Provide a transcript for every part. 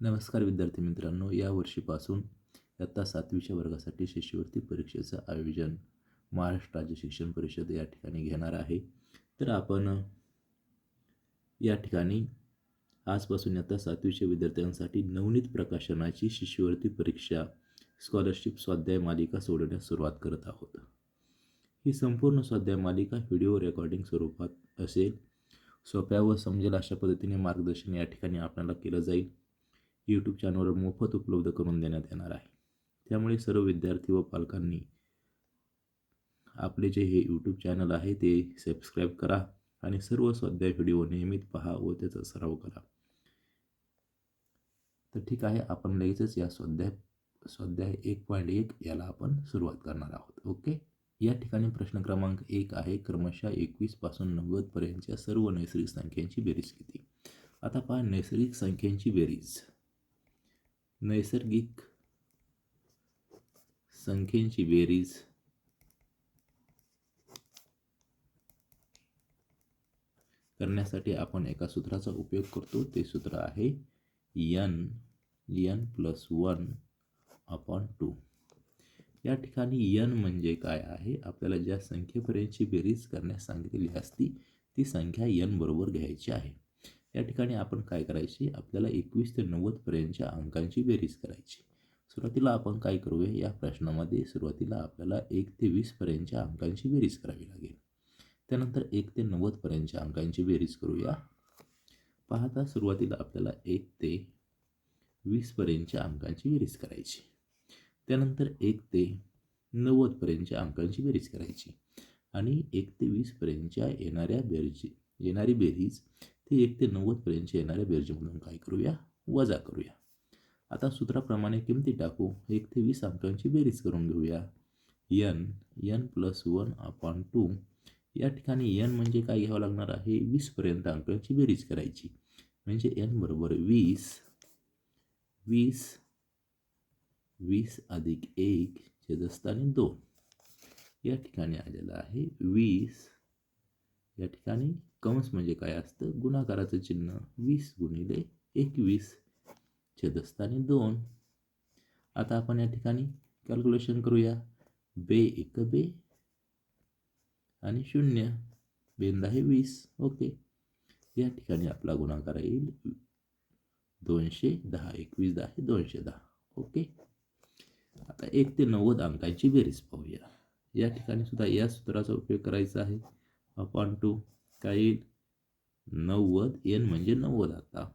नमस्कार विद्यार्थी मित्रांनो या वर्षीपासून इयत्ता सातवीच्या वर्गासाठी शिष्यवृत्ती परीक्षेचं आयोजन महाराष्ट्र राज्य शिक्षण परिषद या ठिकाणी घेणार आहे. तर आपण या ठिकाणी आजपासून इयत्ता सातवीच्या विद्यार्थ्यांसाठी नवनीत प्रकाशनाची शिष्यवृत्ती परीक्षा स्कॉलरशिप स्वाध्याय मालिका सोडवण्यास सुरुवात करत आहोत. ही संपूर्ण स्वाध्याय मालिका व्हिडिओ रेकॉर्डिंग स्वरूपात असेल. सोप्या व समजेल अशा पद्धतीने मार्गदर्शन या ठिकाणी आपल्याला केलं जाईल. यूट्यूब चॅनलवर मोफत उपलब्ध करून देण्यात येणार आहे. त्यामुळे सर्व विद्यार्थी व पालकांनी आपले जे हे यूट्यूब चॅनल आहे ते सबस्क्राईब करा आणि सर्व स्वाध्याय व्हिडिओ नियमित पहा व त्याचा सराव करा. तर ठीक आहे आपण लगेचच या स्वाध्याय स्वाध्याय एक पॉईंट एक याला आपण सुरुवात करणार आहोत. ओके? या ठिकाणी प्रश्न क्रमांक एक आहे क्रमशः एकवीसपासून नव्वदपर्यंतच्या सर्व नैसर्गिक संख्यांची बेरीज किती? आता पहा नैसर्गिक संख्यांची बेरीज. नैसर्गिक संख्येची बेरीज. करण्यासाठी आपण एका सूत्राचा उपयोग करतो. ते सूत्र आहे n n plus one upon two या ठिकाणी यन म्हणजे काय आहे? आपल्याला ज्या संख्येपर्यंतची बेरीज करण्यास सांगितलेली असती ती संख्या यन बरोबर घ्यायची आहे. या ठिकाणी आपण काय करायची? आपल्याला एकवीस ते नव्वदपर्यंतच्या अंकांची बेरीज करायची. सुरुवातीला आपण काय करूया? या प्रश्नामध्ये सुरुवातीला आपल्याला एक ते वीसपर्यंतच्या अंकांची बेरीज करावी लागेल. त्यानंतर एक ते नव्वदपर्यंतच्या अंकांची बेरीज करूया. पाहता सुरुवातीला आपल्याला एक ते वीसपर्यंतच्या अंकांची बेरीज करायची. त्यानंतर एक ते नव्वदपर्यंतच्या अंकांची बेरीज करायची. आणि एक ते वीसपर्यंतच्या येणाऱ्या बेरजी येणारी बेरीज ते एक ते नव्वदपर्यंतच्या येणाऱ्या बेरजेमधून काय करूया? वजा करूया. आता सूत्राप्रमाणे किमती टाकू. एक ते वीस अंकांची बेरीज करून घेऊया. N n plus one upon two या ठिकाणी यन म्हणजे काय घ्यावं लागणार आहे? वीसपर्यंत अंकांची बेरीज करायची. म्हणजे एन बरोबर वीस वीस वीस अधिक एक छेदस्थानी दोन. या ठिकाणी आलेलं आहे वीस. या ठिकाणी कंस म्हणजे काय असतं? गुणाकाराचं चिन्ह वीस गुणिले एकवीस छेदस्थानी दोन. आता आपण या ठिकाणी कॅल्क्युलेशन करूया. बे एक बे आणि शून्य. बेंदा आहे वीस. ओके. या ठिकाणी आपला गुणाकार येईल दोनशे दहा. एकवीस दहा हे दोनशे दहा. ओके. आता एक ते नव्वद अंकांची बेरीज पाहूया. या ठिकाणी सुद्धा या सूत्राचा उपयोग करायचा आहे. अपॉन टू काय येईल नव्वद एन म्हणजे नव्वद आता.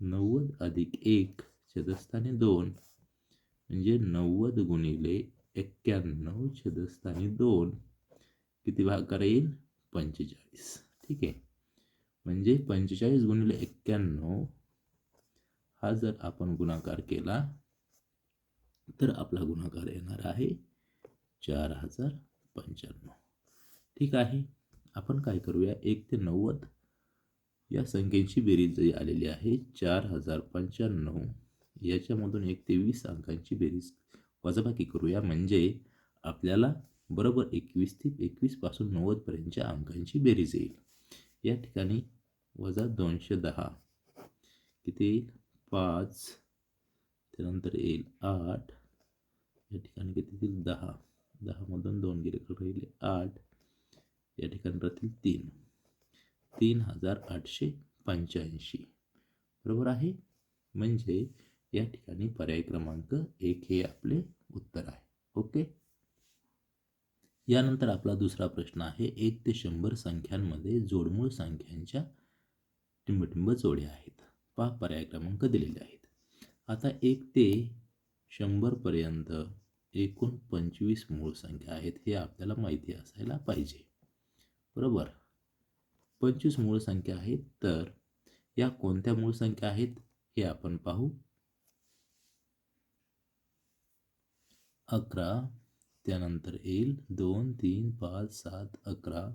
नव्वद अधिक एक छेदस्थानी दोन म्हणजे नव्वद गुणिले एक्क्याण्णव छेदस्थानी दोन किती भाकार येईल पंचेचाळीस. ठीक आहे. म्हणजे पंचेचाळीस गुणिले एक्क्याण्णव हा जर आपण गुणाकार केला तर आपला गुणाकार येणार आहे चार हजार पंच्याण्णव. ठीक आहे? आपण काय करूया? एक ते नव्वद. या संख्येची बेरीज जी आलेली आहे चार हजार पंच्याण्णव. याच्यामधून एक ते वीस अंकांची बेरीज वजाबाकी करूया. म्हणजे आपल्याला बरोबर एकवीस ते एकवीसपासून नव्वदपर्यंतच्या अंकांची बेरीज येईल. या ठिकाणी वजा दोनशे दहा. किती येईल? पाच. त्यानंतर येईल आठ. या ठिकाणी किती येईल दहा. दहामधून दोन गेले राहिले आठ. या ठिकाणी राहतील तीन. तीन हजार आठशे पंच्याऐंशी. बरोबर आहे? म्हणजे या ठिकाणी पर्याय क्रमांक एक हे आपले उत्तर आहे. ओके? यानंतर आपला दुसरा प्रश्न आहे. एक ते शंभर संख्यांमध्ये जोडमूळ संख्यांच्या टिंबटिंब जोड्या आहेत. पहा पर्याय क्रमांक दिलेले आहेत. आता एक ते शंभरपर्यंत एकूण पंचवीस मूळ संख्या आहेत हे आपल्याला माहिती असायला पाहिजे. बरोबर? पंचवीस मूळ संख्या आहेत तर या कोणत्या मूळ संख्या आहेत हे आपण पाहू. अकरा त्यानंतर येईल दोन तीन पाच सात अकरा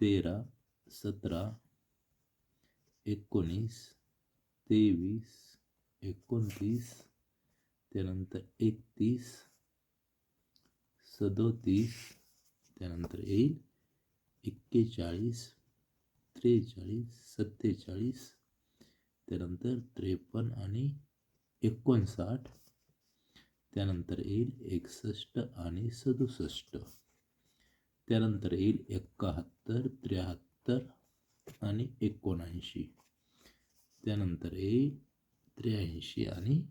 तेरा सतरा एकोणीस तेवीस एकोणतीस त्यानंतर एकतीस सदोतीस त्यानंतर येईल एक्केचाळीस त्रेचाळीस सत्तेचाळीस त्यानंतर त्रेपन्न आणि एकोणसाठ त्यानंतर येईल एकसष्ट आणि सदुसष्ट त्यानंतर येईल एकाहत्तर त्र्याहत्तर आणि एकोणऐंशी त्यानंतर येईल त्र्याऐंशी आणि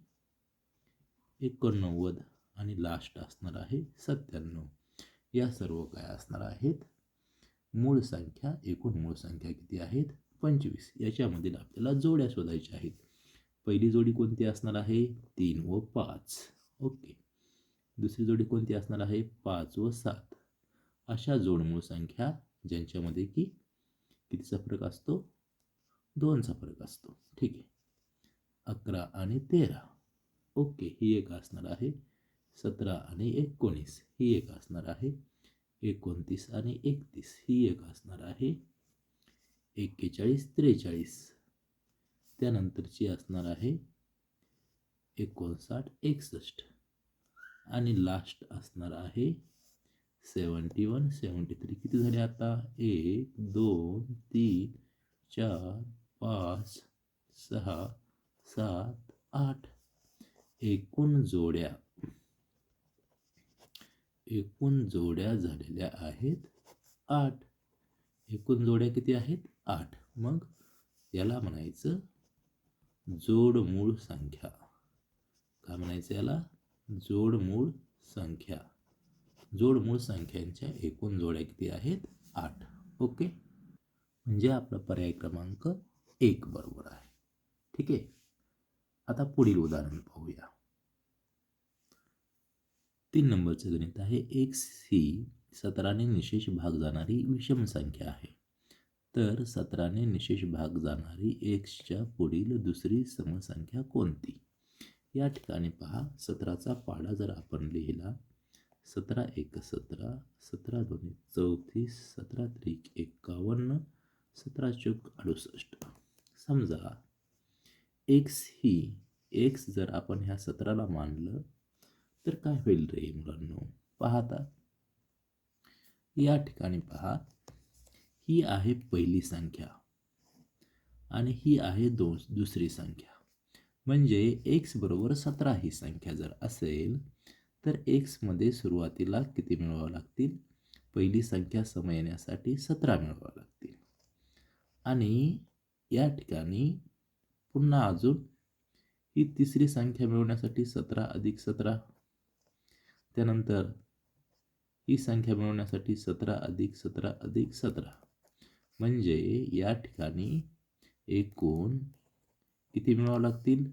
एकोणनव्वद आणि लास्ट असणार आहे सत्त्याण्णव. या सर्व काय असणार आहेत? मूळ संख्या एकूण मूळ संख्या किती आहेत? पंचवीस. याच्यामधील आपल्याला जोड्या शोधायच्या आहेत. पहिली जोडी कोणती असणार आहे? तीन व पाच. ओके. दुसरी जोडी कोणती असणार आहे? पाच व सात. अशा जोडमूळ संख्या ज्यांच्यामध्ये की कितीचा फरक असतो? दोनचा फरक असतो. ठीक आहे. अकरा आणि तेरा. ओके. ही एक असणार आहे. सतरा आणि एकोणीस. ही एक असणार आहे. एकोणतीस आणि एकतीस ही एक असणार आहे. एक्केचाळीस त्रेचाळीस. त्यानंतरची असणार आहे एकोणसाठ एकसष्ट. आणि लास्ट असणार आहे सेवन्टी वन सेवन्टी थ्री. किती झाले आता? एक दोन तीन चार पाच सहा सात आठ. एकूण जोड्या एकूण जोड्या झालेल्या आहेत आठ. एकूण जोड्या किती आहेत? आठ. मग याला म्हणायचं जोडमूळ संख्या. काय म्हणायचं याला? जोडमूळ संख्या. जोडमूळ संख्यांच्या एकूण जोड्या किती आहेत? आठ. ओके? म्हणजे आपला पर्याय क्रमांक एक बरोबर आहे. ठीक आहे? आता पुढील उदाहरण पाहूया. तीन नंबरचं गणित आहे. एक्स ही सतराने निशेष भाग जाणारी विषम संख्या आहे. तर सतराने निशेष भाग जाणारी एक्सच्या पुढील दुसरी समसंख्या कोणती? या ठिकाणी पहा. सतराचा पाडा जर आपण लिहिला सतरा एक सतरा सतरा दोन्ही चौतीस सतरा त्रिक एकावन्न सतरा चौक अडुसष्ट. समजा एक्स ही एक्स जर आपण ह्या सतराला मानलं तर काय होईल रे मुलांनो? पाहता. या ठिकाणी पहा. ही आहे पहिली संख्या आणि ही आहे दोन दुसरी संख्या. म्हणजे एक्स बरोबर सतरा ही संख्या जर असेल तर एक्समध्ये सुरुवातीला किती मिळवावं लागतील? पहिली संख्या समय येण्यासाठी सतरा मिळवावं लागतील. आणि या ठिकाणी पुन्हा अजून ही तिसरी संख्या मिळवण्यासाठी सतरा अधिक सतरा त्यानंतर ही संख्या मिळवण्यासाठी सतरा अधिक सतरा अधिक सतरा. म्हणजे या ठिकाणी एकूण किती मिळवावं लागतील?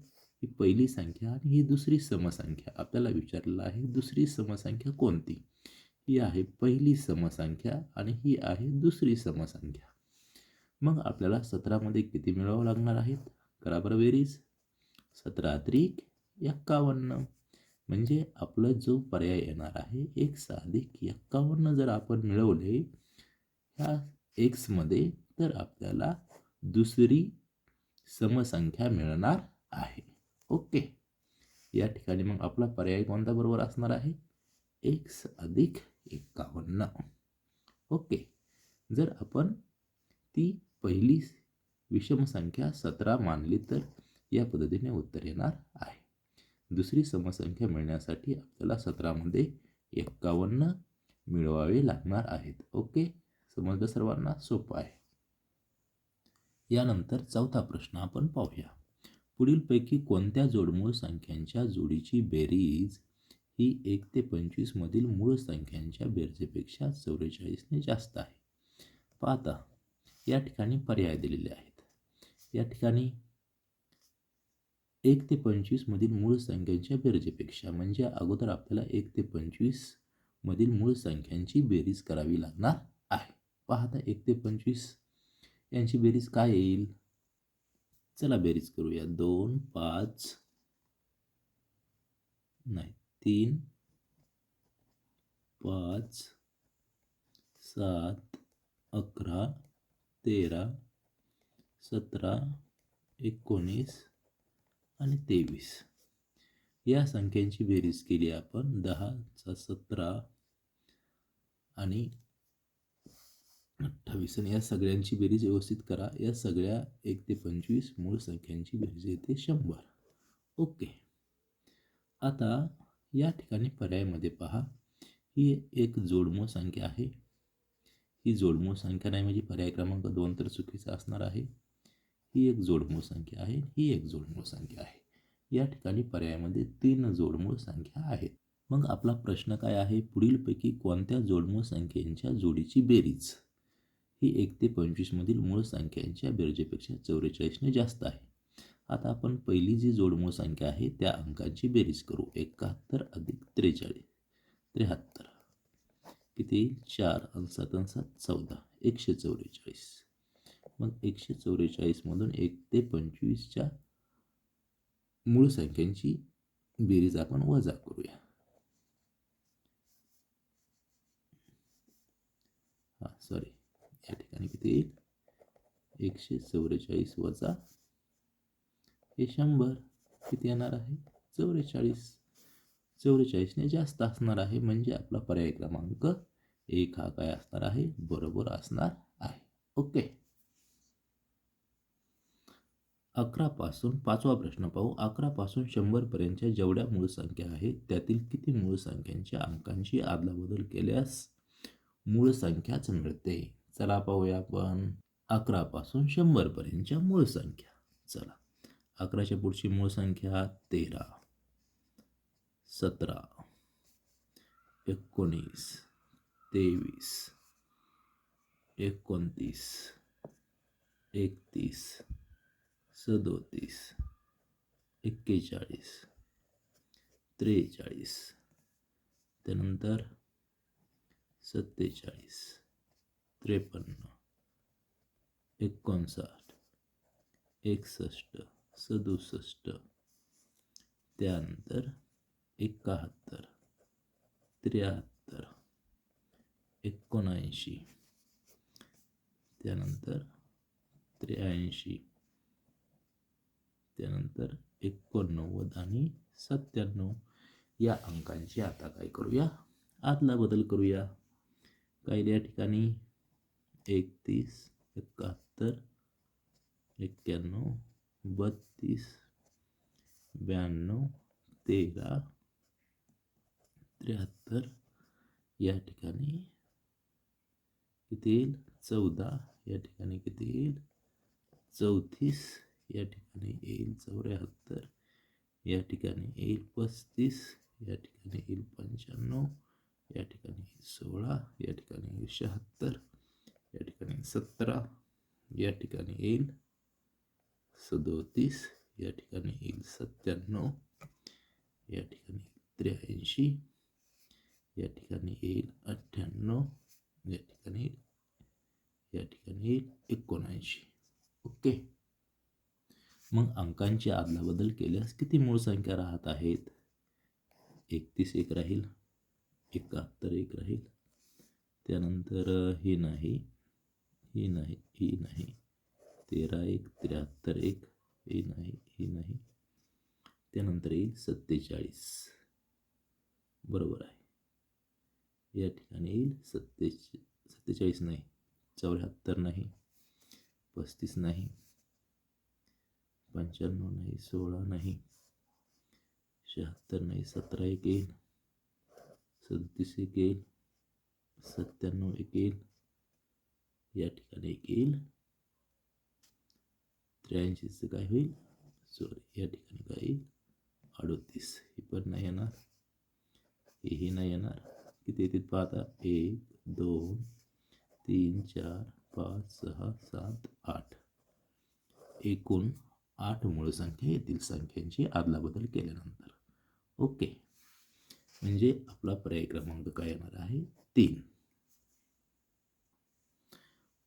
ही पहिली संख्या आणि ही दुसरी समसंख्या. आपल्याला विचारलेलं आहे दुसरी समसंख्या कोणती? ही आहे पहिली समसंख्या आणि ही आहे दुसरी समसंख्या. मग आपल्याला सतरामध्ये किती मिळवावं लागणार आहेत? करा बरं बेरीज. सतरा त्रिक एक्कावन्न. म्हणजे आपला जो पर्याय येणार आहे एक अधिक एक्कावन्न जर आपण मिळवले ह्या एक्समध्ये तर आपल्याला दुसरी समसंख्या मिळणार आहे. ओके? या ठिकाणी मग आपला पर्याय कोणता बरोबर असणार आहे? एक्स अधिक एक्कावन्न. ओके? जर आपण ती पहिली विषमसंख्या सतरा मानली तर या पद्धतीने उत्तर येणार आहे. दुसरी समसंख्या मिळण्यासाठी आपल्याला सतरामध्ये एक्कावन्न मिळवावे लागणार आहेत. ओके? समजलं सर्वांना? सोपं आहे. यानंतर चौथा प्रश्न आपण पाहूया. पुढीलपैकी कोणत्या जोडमूळ संख्यांच्या जोडीची बेरीज ही एक ते पंचवीसमधील मूळ संख्यांच्या बेरजेपेक्षा चौवेचाळीसने जास्त आहे? पाहता. या ठिकाणी पर्याय दिलेले आहेत. या ठिकाणी एक ते पंचवीसमधील मूळ संख्यांच्या बेरजेपेक्षा म्हणजे अगोदर आपल्याला एक ते पंचवीसमधील मूळ संख्यांची बेरीज करावी लागणार आहे. पाहता एक ते पंचवीस यांची बेरीज काय येईल? चला बेरीज करूया. दोन पाच नाही तीन पाच सात अकरा तेरा सतरा एकोणीस आणि तेवीस. या संख्यांची बेरीज केली आपण दहाचा सतरा आणि अठ्ठावीस. आणि या सगळ्यांची बेरीज व्यवस्थित करा. या सगळ्या एक ते पंचवीस मूळ संख्यांची बेरीज येते शंभर. ओके. आता या ठिकाणी पर्यायामध्ये पहा. ही एक जोडमूळ संख्या आहे. ही जोडमूळ संख्या नाही म्हणजे पर्याय क्रमांक दोन तर चुकीचा असणार आहे. ही एक जोडमूळ संख्या आहे ही एक जोडमूळ संख्या आहे. या ठिकाणी पर्यायामध्ये तीन जोडमूळ संख्या आहेत. मग आपला प्रश्न काय आहे? पुढीलपैकी कोणत्या जोडमूळ संख्यांच्या जोडीची बेरीज? ही एक ते पंचवीसमधील मूळ संख्यांच्या बेरजेपेक्षा चौवेचाळीसने जास्त आहे. आता आपण पहिली जी जोडमूळ संख्या आहे त्या अंकांची बेरीज करू. एकाहत्तर अधिक त्रेचाळीस त्र्याहत्तर. किती येईल? चार. अंशात सात सात चौदा. एकशे चौवेचाळीस. मग एकशे चौवेचाळीसमधून एक ते पंचवीसच्या मूळ संख्यांची बेरीज आपण वजा करूया. हां सॉरी या ठिकाणी किती येईल? एकशे चौवेचाळीस वजा हे शंभर किती येणार आहे? चौवेचाळीस चौवेचाळीसने जास्त असणार आहे म्हणजे आपला पर्याय क्रमांक एक हा काय असणार आहे? बरोबर असणार आहे. ओके. अकरापासून पाचवा प्रश्न पाहू. अकरापासून शंभरपर्यंतच्या जेवढ्या मूळ संख्या आहेत त्यातील किती मूळ संख्यांच्या अंकांची आदलाबदल केल्यास मूळ संख्याच मिळते चला पाहूया आपण. अकरापासून शंभरपर्यंतच्या मूळ संख्या. चला. अकराच्या पुढची मूळ संख्या तेरा. सतरा. एकोणीस. तेवीस. एकोणतीस. एकतीस. सदोतीस एक्केचाळीस त्रेचाळीस, त्यानंतर सत्तेचाळीस, त्रेपन्न, एकोणसाठ, एकसष्ट, सदुसष्ट, त्यानंतर एकाहत्तर, त्र्याहत्तर, एकोणऐंशी, त्यानंतर त्र्याऐंशी. त्यानंतर एकोणनव्वद आणि सत्त्याण्णव या अंकांची आता काय करूया? आतला बदल करूया. काय या ठिकाणी? एकतीस एकाहत्तर एक्क्याण्णव बत्तीस ब्याण्णव तेरा त्र्याहत्तर. या ठिकाणी किती येईल? चौदा. या ठिकाणी किती येईल? चौतीस. या ठिकाणी येईल चौऱ्याहत्तर या ठिकाणी येईल पस्तीस या ठिकाणी येईल पंच्याण्णव या ठिकाणी येईल सोळा या ठिकाणी येईल शहात्तर या ठिकाणी सतरा या ठिकाणी येईल सदोतीस या ठिकाणी येईल सत्त्याण्णव या ठिकाणी त्र्याऐंशी या ठिकाणी येईल अठ्ठ्याण्णव या ठिकाणी या ठिकाणी येईल एकोणऐंशी ओके मग अंकांची आदलाबदल केल्यास किती मूळ संख्या राहत आहेत? एकतीस एक राहील. एकाहत्तर एक राहील. त्यानंतर ही नाही. ही नाही. ही नाही. तेरा एक त्र्याहत्तर एक. ही नाही. ही नाही. त्यानंतर येईल सत्तेचाळीस. बरोबर आहे. या ठिकाणी येईल सत्तेच सत्तेचाळीस नाही. चौऱ्याहत्तर नाही. पस्तीस नाही. पंच्याण्णव नाही सोळा नाही शहात्तर नाही सतरा एक येईल सदतीस एक येईल सत्त्याण्णव एक येईल या ठिकाणी एक येईल. त्र्याऐंशीचं काय होईल? सॉरी या ठिकाणी काय येईल? अडोतीस. हे पण नाही येणार. हेही नाही येणार. किती येतील पाहता? एक दोन तीन चार पाच सहा सात आठ. एकूण आठ मूळ संख्या येतील संख्यांची आदलाबदल केल्यानंतर. ओके. म्हणजे आपला पर्याय क्रमांक काय येणार आहे? तीन.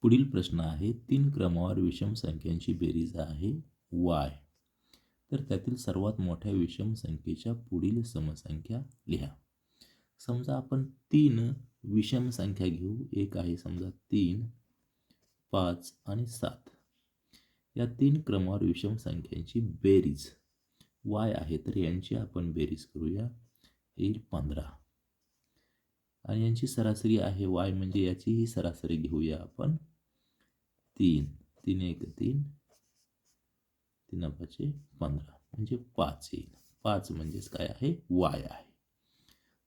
पुढील प्रश्न आहे तीन क्रमावर विषम संख्यांची बेरीज आहे वाय. तर त्यातील सर्वात मोठ्या विषम संख्येच्या पुढील समसंख्या लिहा. समजा आपण तीन विषम संख्या घेऊ एक आहे समजा तीन पाच आणि सात. या तीन क्रमावर विषम संख्यांची बेरीज. वाय आहे तर यांची आपण बेरीज करूया. येईल पंधरा. आणि यांची सरासरी आहे वाय म्हणजे याचीही सरासरी घेऊया आपण. तीन. तीन एक तीन. तीन पाचे पंधरा. म्हणजे पाच येईल. पाच म्हणजेच काय आहे? वाय आहे.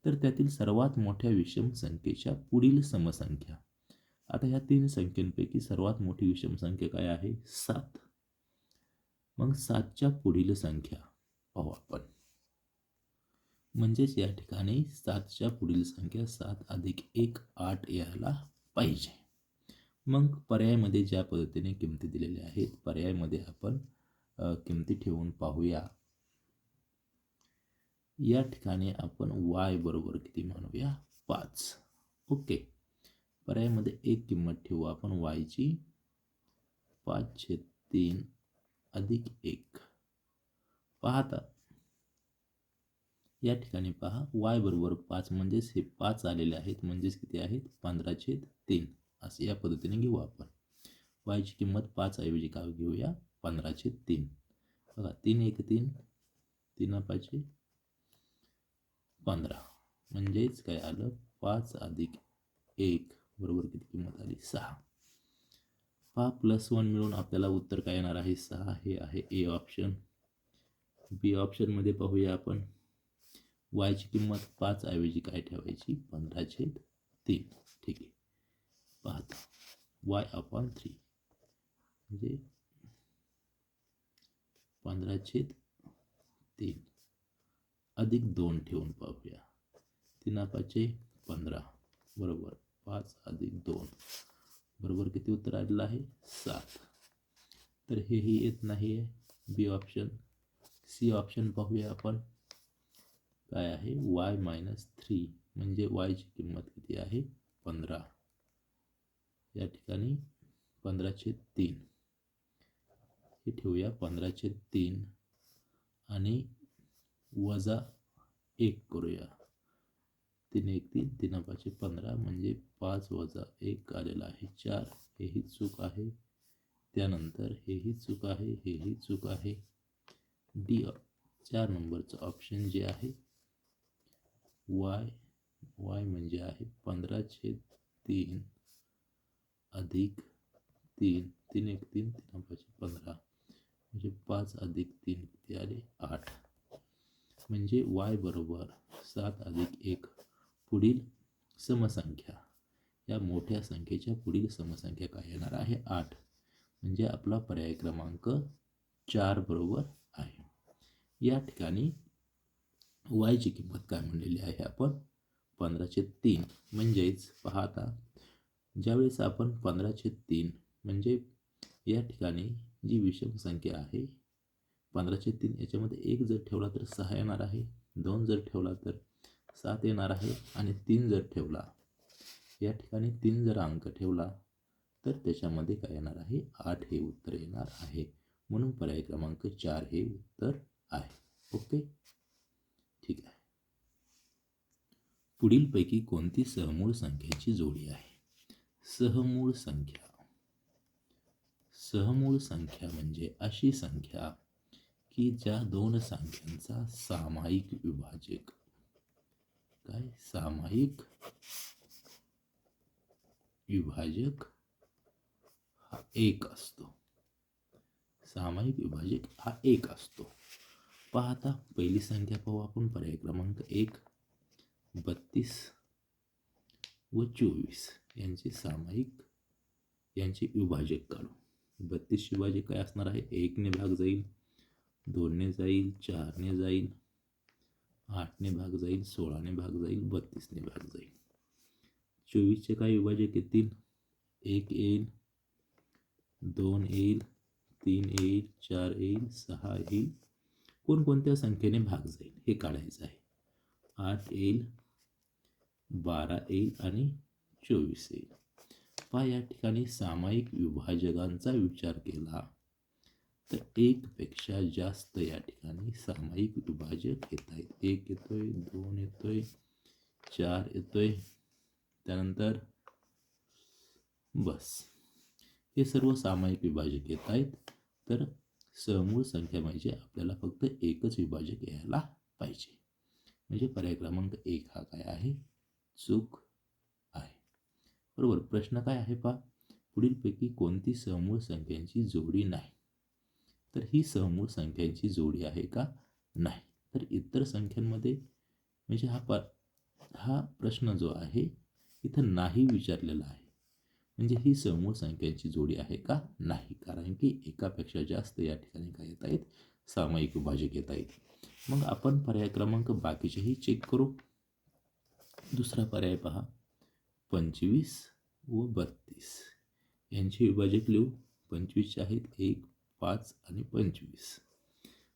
तर त्यातील सर्वात मोठ्या विषम संख्येच्या पुढील समसंख्या. आता ह्या तीन संख्येपैकी सर्वात मोठी विषम संख्या काय आहे? सात. मग सातच्या पुढील संख्या पाहू आपण. म्हणजेच या ठिकाणी सातच्या पुढील संख्या सात अधिक एक आठ यायला पाहिजे. मग पर्यायामध्ये ज्या पद्धतीने किमती दिलेल्या आहेत पर्यायामध्ये आपण किमती ठेवून पाहूया. या ठिकाणी आपण वाय बरोबर किती म्हणूया? पाच. ओके. पर्यायामध्ये एक किंमत ठेवू. आपण वायची पाचशे तीन अधिक एक. पाहता. या ठिकाणी पहा. वाय बरोबर पाच म्हणजेच हे पाच आलेले आहेत. म्हणजेच किती आहेत? पंधरा छेद तीन. असे या पद्धतीने घेऊ आपण. वायची किंमत पाच ऐवजी काय घेऊया? पंधरा छेद तीन. बघा तीन एक तीन. तीन पाचशे पंधरा. म्हणजेच काय आलं? पाच अधिक एक. बरोबर किती किंमत आली? सहा. हा प्लस वन मिळून आपल्याला उत्तर काय येणार आहे? सहा हे आहे ए ऑप्शन बी ऑप्शनमध्ये पाहूया आपण. वायची किंमत पाच ऐवजी काय ठेवायची? पंधरा छेद तीन. ठीक आहे. पाहता. वाय अपॉन थ्री म्हणजे पंधरा छेद तीन. अधिक दोन ठेवून पाहूया. तीन पाचे पंधरा. बरोबर. पाच अधिक दोन. बरोबर किती उत्तर आलेलं आहे? सात. तर हेही येत नाही आहे बी ऑप्शन. सी ऑप्शन पाहूया आपण. काय आहे? Y minus three. म्हणजे वायची किंमत किती आहे? पंधरा. या ठिकाणी पंधराशे तीन. हे ठेवूया पंधराशे तीन. आणि वजा एक करूया. तीन एक तीन तीन पाचशे पंधरा म्हणजे पाच वजा एक आलेला आहे चार. हेही चूक आहे. त्यानंतर हेही चूक आहे, हेही चूक आहे. डी चार नंबरचं ऑप्शन जे आहे, वाय वाय म्हणजे आहे पंधरा छेद तीन अधिक तीन तीन एक तीन तीन पाचशे पंधरा. म्हणजे पाच अधिक तीन किती आले? आठ. म्हणजे वाय बरोबर सात अधिक एक. पुढील समसंख्या. या मोठ्या संख्येच्या पुढील समसंख्या काय येणार आहे? आठ. म्हणजे आपला पर्याय क्रमांक चार बरोबर आहे. या ठिकाणी वायची किंमत काय म्हणलेली आहे आपण? पंधराशे तीन. म्हणजेच पाहता ज्यावेळेस आपण पंधराशे तीन म्हणजे या ठिकाणी जी विषम संख्या आहे पंधराशे तीन याच्यामध्ये एक जर ठेवला तर सहा येणार आहे दोन जर ठेवला तर सात येणार आहे आणि तीन जर ठेवला या ठिकाणी तीन जर अंक ठेवला तर त्याच्यामध्ये काय येणार आहे? आठ हे उत्तर येणार आहे. म्हणून पर्याय क्रमांक चार हे उत्तर आहे. ओके? ठीक आहे. पुढीलपैकी कोणती सहमूळ संख्येची जोडी आहे? सहमूळ संख्या. सहमूळ संख्या म्हणजे अशी संख्या की ज्या दोन संख्यांचा सामायिक विभाजक काय? सामायिक, विभाजक हा एक असतो. सामायिक, विभाजक हा एक असतो. पाहता पहिली संख्या पाहू आपण. पर्याय क्रमांक एक, बत्तीस व चोवीस. यांचे सामायिक, यांचे विभाजक काढू. बत्तीस विभाजक काय असणार आहे? एकने भाग जाईल, दोनने जाईल, चारने जाईल आठने भाग जाईल सोळाने भाग जाईल बत्तीसने भाग जाईल. चोवीसचे काय विभाजक येतील एक येईल दोन येईल तीन येईल चार येईल सहा येईल. कोणकोणत्या संख्येने भाग जाईल? हे काढायचं आहे. आठ येईल बारा येईल आणि चोवीस येईल. पहा या ठिकाणी सामायिक विभाजकांचा विचार केला. तर एकपेक्षा जास्त या ठिकाणी सामायिक विभाजक येत आहेत एक येतोय दोन येतोय चार येतोय. त्यानंतर बस. हे सर्व सामायिक विभाजक येत आहेत तर समूळ संख्या म्हणजे आपल्याला फक्त एकच विभाजक यायला पाहिजे. म्हणजे पर्याय क्रमांक एक हा काय आहे? चूक आहे. बरोबर. प्रश्न काय आहे पा पुढीलपैकी कोणती समूळ संख्यांची जोडी नाही? तर ही समूळ संख्यांची जोडी आहे का? नाही. तर इतर संख्यांमध्ये म्हणजे हा प हा प्रश्न जो आहे इथं नाही विचारलेला आहे. म्हणजे ही समूळ संख्यांची जोडी आहे का? नाही. कारण की एकापेक्षा जास्त या ठिकाणी काय येत आहेत? सामायिक विभाजक येत आहेत. मग आपण पर्याय क्रमांक बाकीचेही चेक करू. दुसरा पर्याय पहा. पंचवीस व बत्तीस. यांचे विभाजक लिहू. पंचवीसचे आहेत एक पाच आणि पंचवीस.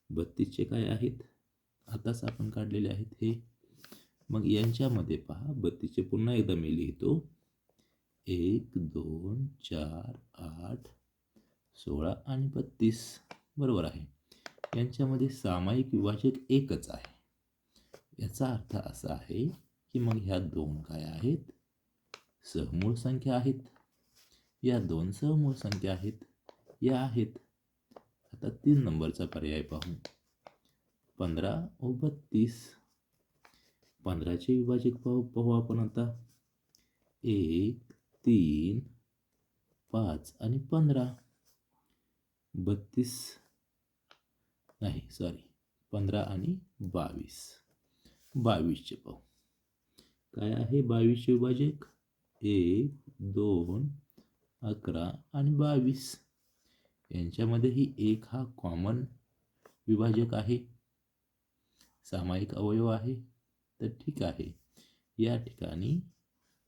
बत्तीसचे काय आहेत? आताच आपण काढलेले आहेत हे. मग यांच्यामध्ये पहा बत्तीसचे पुन्हा एकदा मी लिहितो. एक दोन चार आठ सोळा आणि बत्तीस. बरोबर आहे. यांच्यामध्ये सामायिक विभाजक एकच आहे. याचा अर्थ असा आहे की मग ह्या दोन काय आहेत? सहमूळ संख्या आहेत. या दोन सहमूळ संख्या आहेत. या आहेत. आता तीन नंबरचा पर्याय पाहू. पंधरा व बत्तीस. पंधराचे विभाजक पाहू पाहू आपण आता. एक तीन पाच आणि पंधरा. बत्तीस. नाही सॉरी पंधरा आणि बावीस. बावीसचे पाहू. काय आहे बावीसचे विभाजक? एक दोन अकरा आणि बावीस. यांच्यामध्येही एक हा कॉमन विभाजक आहे. सामायिक अवयव आहे तर ठीक आहे. या ठिकाणी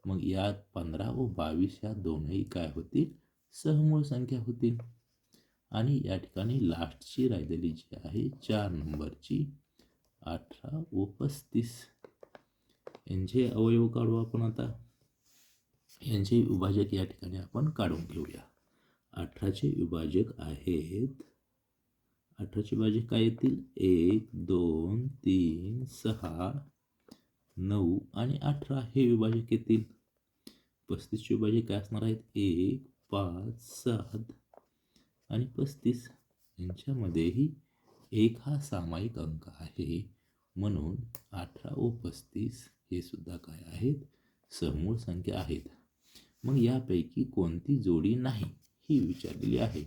मग या पंधरा व बावीस या दोनही काय होतील? सहमूळ संख्या होतील. आणि या ठिकाणी लास्टची राहिलेली जी आहे चार नंबरची अठरा व पस्तीस. यांचे अवयव काढू आपण आता. यांचे विभाजक या ठिकाणी आपण काढून घेऊया. अठराचे विभाजक आहेत. अठराचे विभाजक काय येतील? एक दोन तीन सहा नऊ आणि अठरा हे विभाजक येतील. पस्तीसचे विभाजक काय असणार आहेत? एक पाच सात आणि पस्तीस. यांच्यामध्येही एक हा सामायिक अंक आहे. म्हणून अठरा व पस्तीस हे सुद्धा काय आहेत? समूळ संख्या आहेत. मग यापैकी कोणती जोडी नाही? ही विचारलेली आहे.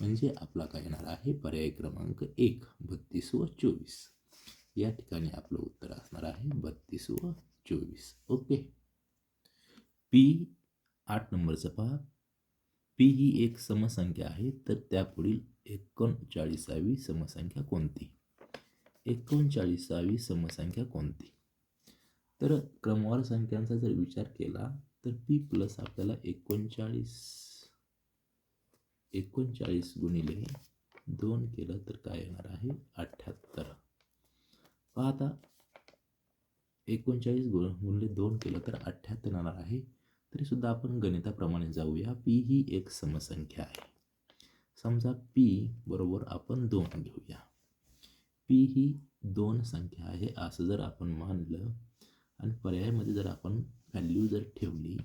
म्हणजे आपला काय येणार आहे? पर्याय क्रमांक एक बत्तीस व चोवीस. या ठिकाणी आपलं उत्तर असणार आहे बत्तीस व चोवीस. ओके. पी आठ नंबरचं पहा पी ही एक समसंख्या आहे तर त्यापुढील एकोणचाळीसावी समसंख्या कोणती? एकोणचाळीसावी समसंख्या कोणती? तर क्रमवार संख्यांचा जर विचार केला तर पी प्लस आपल्याला एकोणचाळीस एकोणचाळीस गुणिले दोन केलं तर काय येणार आहे? अठ्ठ्याहत्तर पाहता एकोणचाळीस गुण गुणिले दोन केलं तर अठ्ठ्याहत्तर येणार आहे. तरीसुद्धा आपण गणिताप्रमाणे जाऊया. पी ही एक समसंख्या आहे. समजा पी बरोबर आपण दोन घेऊया. पी ही दोन संख्या आहे असं जर आपण मानलं आणि पर्यायामध्ये जर आपण व्हॅल्यू जर ठेवली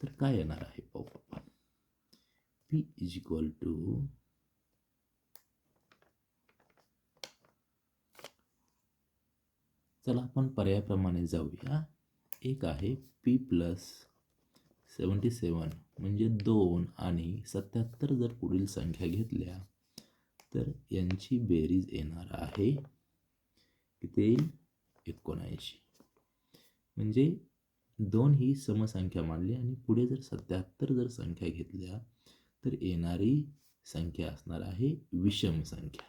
तर काय येणार आहे? पाहू आपण. पी इज इक्वल टू चला आपण पर्यायाप्रमाणे जाऊया. एक आहे पी प्लस सेवन्टी सेवन म्हणजे दोन आणि सत्याहत्तर जर पुढील संख्या घेतल्या तर यांची बेरीज येणार आहे किती येईल? एकोणऐंशी. म्हणजे दोन ही समसंख्या मानली आणि पुढे जर सत्याहत्तर जर संख्या घेतल्या तर येणारी संख्या असणार आहे विषम संख्या.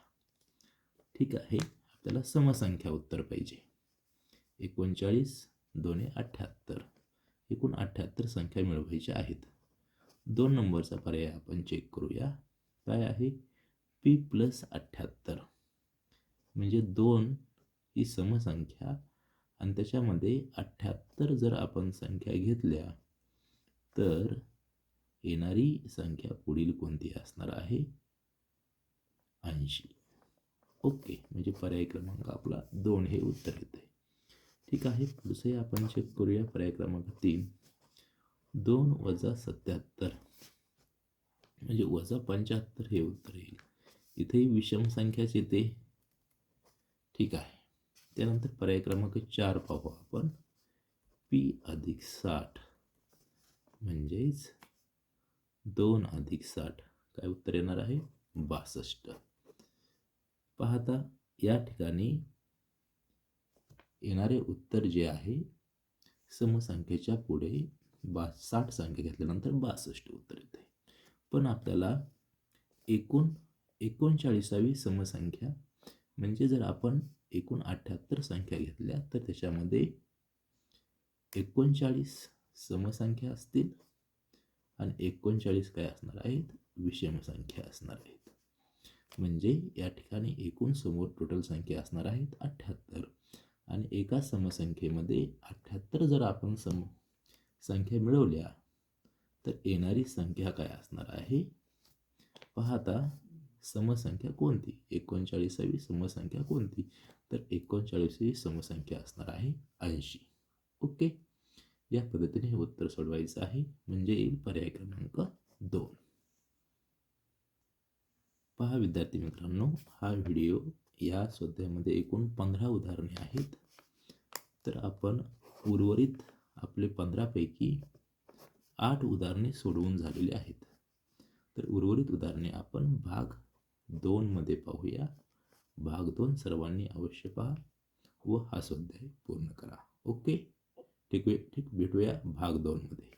ठीक आहे आपल्याला समसंख्या उत्तर पाहिजे. एकोणचाळीस दोन्ही अठ्ठ्याहत्तर एकूण अठ्ठ्याहत्तर संख्या मिळवायच्या आहेत. दोन नंबरचा पर्याय आपण चेक करूया. काय आहे? पी प्लस अठ्ठ्याहत्तर म्हणजे दोन ही समसंख्या आणि त्याच्यामध्ये अठ्ठ्याहत्तर जर आपण संख्या घेतल्या तर येणारी संख्या पुढील कोणती असणार आहे? ऐंशी. ओके म्हणजे पर्याय क्रमांक आपला दोन हे उत्तर येते ठीक आहे पुढचंही आपण चेक करूया. पर्याय क्रमांक तीन. दोन वजा सत्याहत्तर. म्हणजे वजा पंच्याहत्तर हे उत्तर येईल. इथेही विषम संख्याच येते. ठीक आहे. त्यानंतर पर्याय क्रमांक चार पाहू आपण. पी अधिक साठ. म्हणजेच दोन अधिक साठ. काय उत्तर येणार आहे? बासष्ट. पाहता या ठिकाणी येणारे उत्तर जे आहे समसंख्येच्या पुढे बा साठ संख्या घेतल्यानंतर बासष्ट उत्तर येते. पण आपल्याला एकूण एकोणचाळीसावी समसंख्या म्हणजे जर आपण एकूण अठ्ठ्याहत्तर संख्या घेतल्या तर त्याच्यामध्ये एकोणचाळीस समसंख्या असतील. आणि एकोणचाळीस काय असणार आहेत? विषम संख्या असणार आहेत. म्हणजे या ठिकाणी एकूण समोर टोटल संख्या असणार आहेत अठ्ठ्याहत्तर आणि एका समसंख्येमध्ये अठ्ठ्याहत्तर जर आपण सम संख्या मिळवल्या तर येणारी संख्या काय असणार आहे? पाहता समसंख्या कोणती? एकोणचाळीसावी समसंख्या कोणती? तर एकोणचाळीसावी समसंख्या असणार आहे ऐंशी. ओके? या पद्धतीने हे उत्तर सोडवायचं आहे. म्हणजे येईल पर्याय क्रमांक दोन. पहा विद्यार्थी मित्रांनो हा व्हिडिओ या स्वाध्यायामध्ये एकूण पंधरा उदाहरणे आहेत. तर आपण उर्वरित आपले पंधरापैकी आठ उदाहरणे सोडवून झालेली आहेत. तर उर्वरित उदाहरणे आपण भाग दोनमध्ये पाहूया. भाग दोन सर्वांनी अवश्य पहा व हा स्वाध्याय पूर्ण करा. ओके? ठीक वे ठीक भेटूया भाग दोनमध्ये.